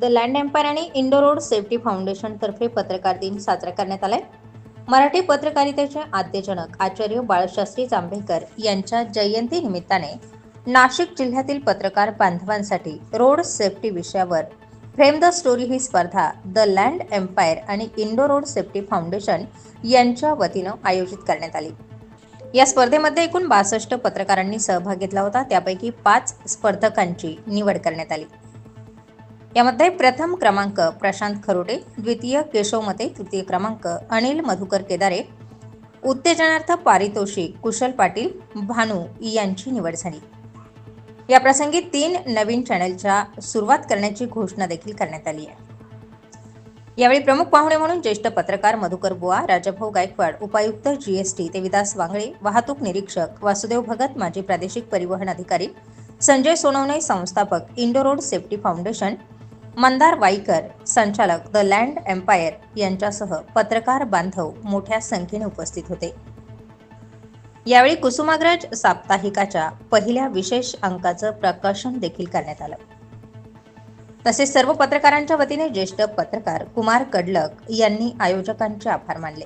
The land empire आणि Indo road safety फाउंडेशनतर्फे पत्रकार दिन साजरा करण्यात आलाय. मराठी पत्रकारितेचे आद्यजनक आचार्य बाळशास्त्री जांभेकर यांच्या जयंती निमित्ताने नाशिक जिल्ह्यातील पत्रकार बांधवांसाठी रोड सेफ्टी विषयावर फ्रेम द स्टोरी ही स्पर्धा द लँड एम्पायर आणि इंडो रोड सेफ्टी फाउंडेशन यांच्या वतीनं आयोजित करण्यात आली. या स्पर्धेमध्ये एकूण बासष्ट पत्रकारांनी सहभाग घेतला होता. त्यापैकी पाच स्पर्धकांची निवड करण्यात आली. यामध्ये प्रथम क्रमांक प्रशांत खरोटे द्वितीय केशव मते तृतीय क्रमांक अनिल मधुकर केदारे उत्तेजनार्थ पारितोषिक कुशल पाटील भानू यांची निवड झाली. या प्रसंगी तीन नवीन चॅनलच्या सुरुवात करण्याची घोषणा देखील करण्यात आली आहे. यावेळी प्रमुख पाहुणे म्हणून ज्येष्ठ पत्रकार मधुकर बुवा राजाभाऊ गायकवाड उपायुक्त जीएसटी देविदास वांगळे वाहतूक निरीक्षक वासुदेव भगत माजी प्रादेशिक परिवहन अधिकारी संजय सोनवणे संस्थापक Indo road safety foundation Mandar Waikar संचालक द लँड एम्पायर यांच्यासह पत्रकार बांधव मोठ्या संख्येने उपस्थित होते. यावेळी कुसुमाग्रज साप्ताहिकाच्या पहिल्या विशेष अंकाचं प्रकाशन देखील करण्यात आलं. तसेच सर्व पत्रकारांच्या वतीने ज्येष्ठ पत्रकार कुमार कडलक यांनी आयोजकांचे आभार मानले.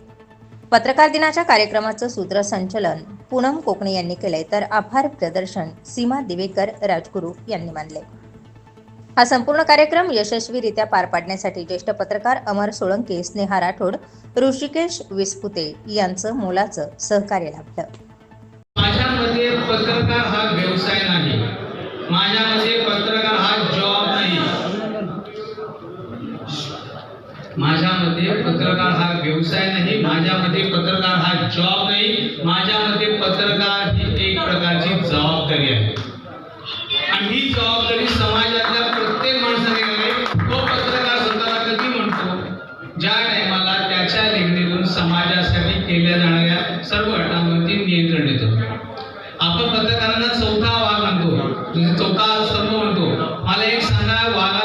पत्रकार दिनाच्या कार्यक्रमाचं सूत्रसंचलन पूनम कोकणे यांनी केले तर आभार प्रदर्शन सीमा दिवेकर राजगुरू यांनी मानले हा संपूर्ण कार्यक्रम यशस्वीरित्या पार पाडण्यासाठी ज्येष्ठ पत्रकार अमर सोळंके स्नेहा राठोड ऋषिकेश विस्पुते यांचं मोलाचं सहकार्य लाभलं. माझ्या मते पत्रकार हा व्यवसाय नाही. माझ्या मते पत्रकार हा जॉब नाही. माझ्या मते पत्रकार हा व्यवसाय नाही. माझ्या मते पत्रकार हा जॉब नाही. माझ्या मते पत्रकार ही एक प्रकारची जबाबदारी आहे. आणि ही जबाबदारी समाज नियंत्रण येतं. आपण पत्रकारांना चौथा वाघ म्हणतो. म्हणजे चौथा स्तंभ म्हणतो. मला एक सांगा वाघा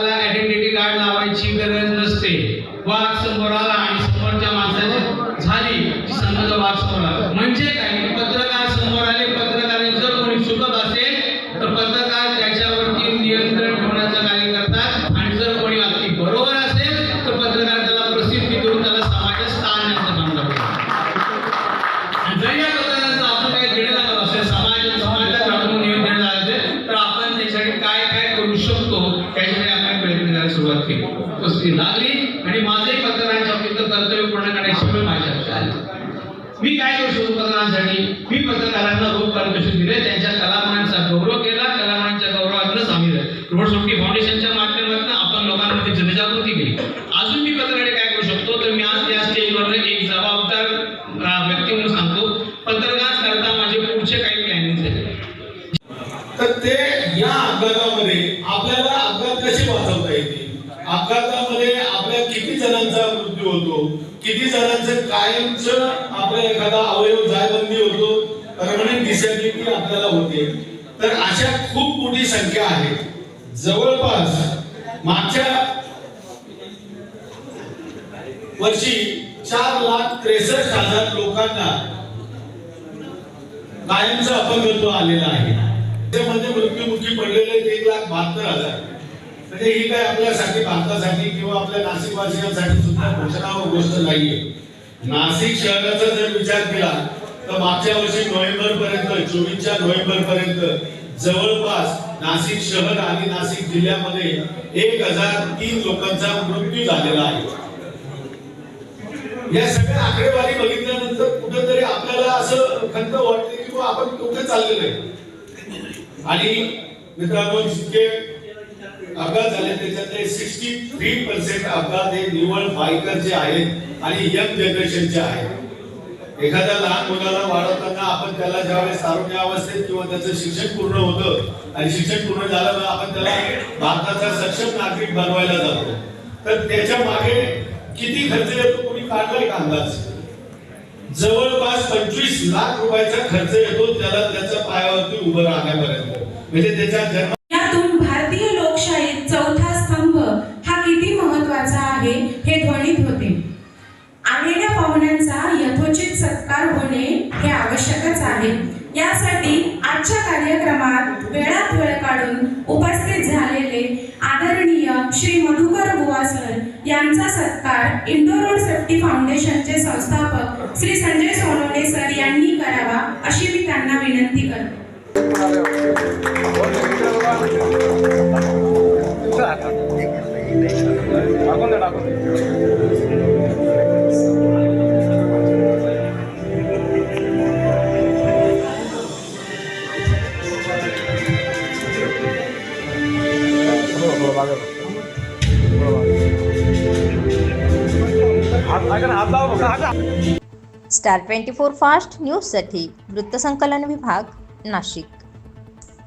मी काय करू शकतो पत्रकारांसाठी मी पत्रकारांना रोख पारितोषिक दिले त्यांच्या कलामांचा गौरव केला. कलामांच्या गौरवातूनच आम्ही रोड सोपटी फाउंडेशनच्या माध्यमातून आपण लोकांमध्ये जनजागृती केली. अजून मी पत्रकारे काय करू शकतो? तर मी आज या स्टेजवर एक जबाबदार व्यक्ती म्हणून सांगतो. पत्रकार करता माझे पुढचे काही प्लॅनिंग झाले तर ते या अपघातामध्ये आपल्याला अपघात कसे वाचवता येतील? अपघातामध्ये आपल्या किती जणांचा मृत्यू होतो. किती जणांचं कायमचं आपला एखादा अवयव जायबंदी होतो परमनंट डिसेबिलिटी आपल्याला होते. तर अशा खूप मोठी संख्या आहे. जवळपास मागच्या वर्षी चार लाख त्रेसष्ट हजार लोकांना कायमचा अपंगत्व आलेला आहे. त्यामध्ये मृत्युमुखी पडलेले एक लाख बहात्तर हजार. म्हणजे ही काय आपल्यासाठी भारतासाठी किंवा आपल्या नाशिकवासियांसाठी सुद्धा घोषणा व गोष्ट नाहीये. नाशिक शहराचा जर विचार केला तर मागच्या वर्षी नोव्हेंबर पर्यंत चोवीसच्या नोव्हेंबर पर्यंत जवळपास नाशिक शहर आणि नाशिक जिल्ह्यामध्ये एक हजार तीन लोकांचा मृत्यू झालेला आहे. या सगळ्या आकडेवारी बघितल्यानंतर कुठेतरी आपल्याला असं खंत वाटते की आपण कुठे चाललेलो आहे? आणि मित्रांनो जितके अपघात झाले त्याच्यातले सिक्स्टी थ्री पर्सेंट अपघात हे निवळ बायकरचे आहेत आणि यंग जनरेशनचे आहेत. एखाद्या लहान मुलाला वाढवताना आपण त्याला ज्यावेळेस तारुण्य अवस्थेत किंवा त्याचं शिक्षण पूर्ण होतं आणि शिक्षण पूर्ण झाल्यामुळे आपण त्याला भारताचा सक्षम नागरिक बनवायला जातो. तर त्याच्यामागे किती खर्च येतो कोणी काढलाय का अंदाज? जवळपास पंचवीस लाख रुपयाचा खर्च येतो त्याला त्याच्या पायावरती उभं राहण्यापर्यंत. म्हणजे त्याच्या जन्म आलेल्या पाहुण्यांचा यथोचित सत्कार होणे हे आवश्यकच आहे. यासाठी आजच्या कार्यक्रमात वेळात वेळ काढून उपस्थित झालेले आदरणीय श्री मधुकर यांचा सत्कार इंडोर रोड सेफ्टी फाउंडेशनचे संस्थापक श्री संजय सोनवणे सर यांनी करावा अशी मी त्यांना विनंती करते. स्टार ट्वेंटी फोर फास्ट न्यूजसाठी वृत्तसंकलन विभाग नाशिक.